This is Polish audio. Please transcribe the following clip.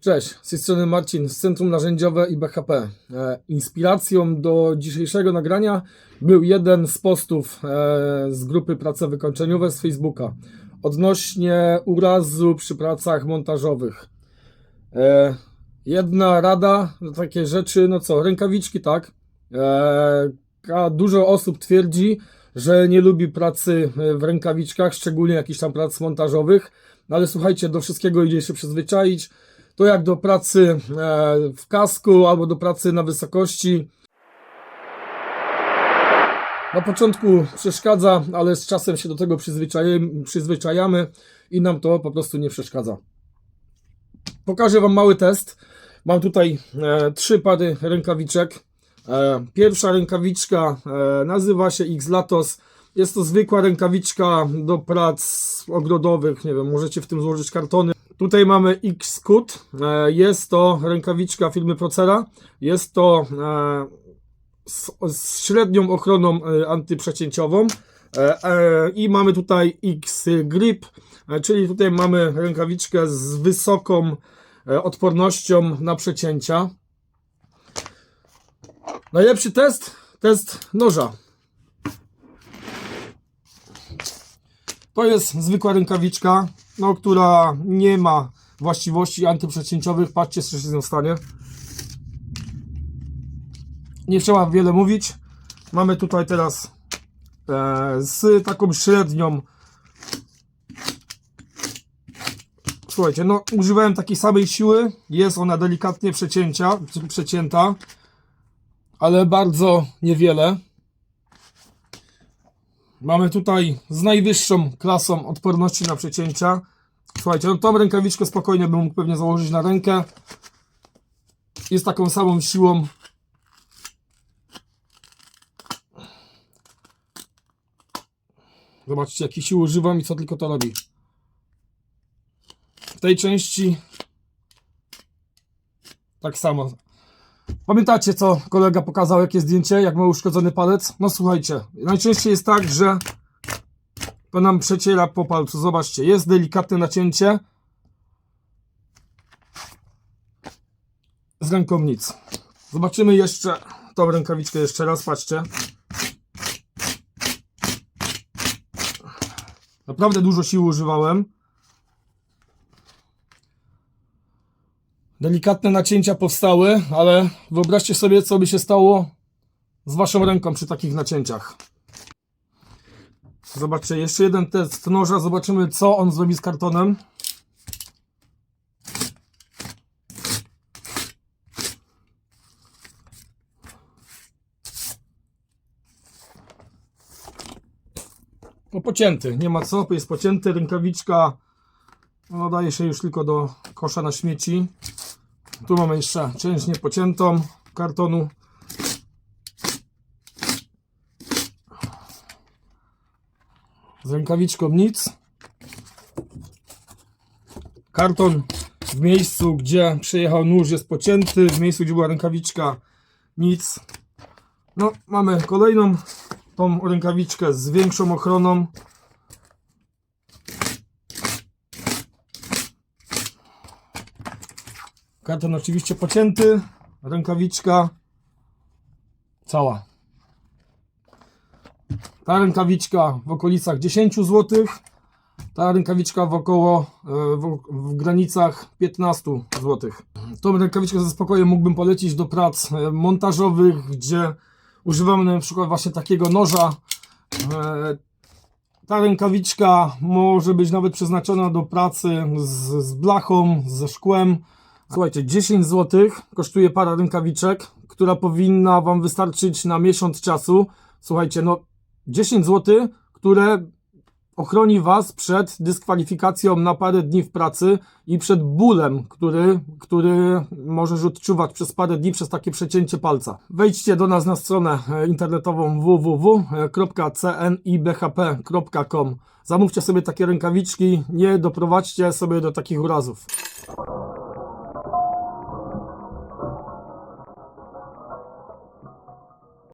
Cześć, z tej strony Marcin z Centrum Narzędziowe i BHP. E, Inspiracją do dzisiejszego nagrania był jeden z postów e, z grupy Prace Wykończeniowe z Facebooka odnośnie urazu przy pracach montażowych. E, Jedna rada na takie rzeczy, no co, rękawiczki tak. A Dużo osób twierdzi, że nie lubi pracy w rękawiczkach, szczególnie jakichś tam prac montażowych. No ale słuchajcie, do wszystkiego idzie się przyzwyczaić. To jak do pracy e, w kasku albo do pracy na wysokości. Na początku przeszkadza, ale z czasem się do tego przyzwyczajamy i nam to po prostu nie przeszkadza. Pokażę Wam mały test. Mam tutaj e, trzy pary rękawiczek. E, pierwsza rękawiczka e, nazywa się X-Latos. Jest to zwykła rękawiczka do prac ogrodowych. Nie wiem, możecie w tym złożyć kartony. Tutaj mamy X-Cut. E, jest to rękawiczka firmy Procera. Jest to e, z, z średnią ochroną e, antyprzecięciową. I mamy tutaj X-Grip, czyli tutaj mamy rękawiczkę z wysoką odpornością na przecięcia. Najlepszy test? Test noża. To jest zwykła rękawiczka, no, która nie ma właściwości antyprzecięciowych. Patrzcie, co się z nią stanie. Nie trzeba wiele mówić. Mamy tutaj teraz e, z taką średnią. Słuchajcie, no używałem takiej samej siły. Jest ona delikatnie przecięcia, przecięta, ale bardzo niewiele. Mamy tutaj z najwyższą klasą odporności na przecięcia. Słuchajcie, no tą rękawiczkę spokojnie bym mógł pewnie założyć na rękę. Jest taką samą siłą. Zobaczcie, jakie siły używam i co tylko to robi. W tej części tak samo. Pamiętacie, co kolega pokazał, jakie zdjęcie, jak ma uszkodzony palec? No słuchajcie, najczęściej jest tak, że to nam przeciera po palcu. Zobaczcie, jest delikatne nacięcie. Z ręką nic. Zobaczymy jeszcze tą rękawiczkę jeszcze raz, patrzcie. Naprawdę dużo siły używałem. Delikatne nacięcia powstały, ale wyobraźcie sobie, co by się stało z waszą ręką przy takich nacięciach. Zobaczcie, jeszcze jeden test noża. Zobaczymy, co on zrobi z kartonem. No pocięty, nie ma co, jest pocięty. Rękawiczka no, daje się już tylko do kosza na śmieci. Tu mamy jeszcze część niepociętą kartonu. Z rękawiczką nic. Karton w miejscu, gdzie przejechał nóż jest pocięty. W miejscu, gdzie była rękawiczka nic. No, mamy kolejną tą rękawiczkę z większą ochroną. Karton oczywiście pocięty, rękawiczka cała. Ta rękawiczka w okolicach 10 zł, ta rękawiczka w około e, w, w granicach 15 zł. Tą rękawiczkę ze spokojem mógłbym polecić do prac e, montażowych, gdzie używamy na przykład właśnie takiego noża. E, Ta rękawiczka może być nawet przeznaczona do pracy z, z blachą, ze szkłem. Słuchajcie, 10 zł kosztuje para rękawiczek, która powinna Wam wystarczyć na miesiąc czasu. Słuchajcie, no 10 zł, które ochroni Was przed dyskwalifikacją na parę dni w pracy i przed bólem, który, który możesz odczuwać przez parę dni przez takie przecięcie palca. Wejdźcie do nas na stronę e, internetową www.cnibhp.com. Zamówcie sobie takie rękawiczki, nie doprowadźcie sobie do takich urazów.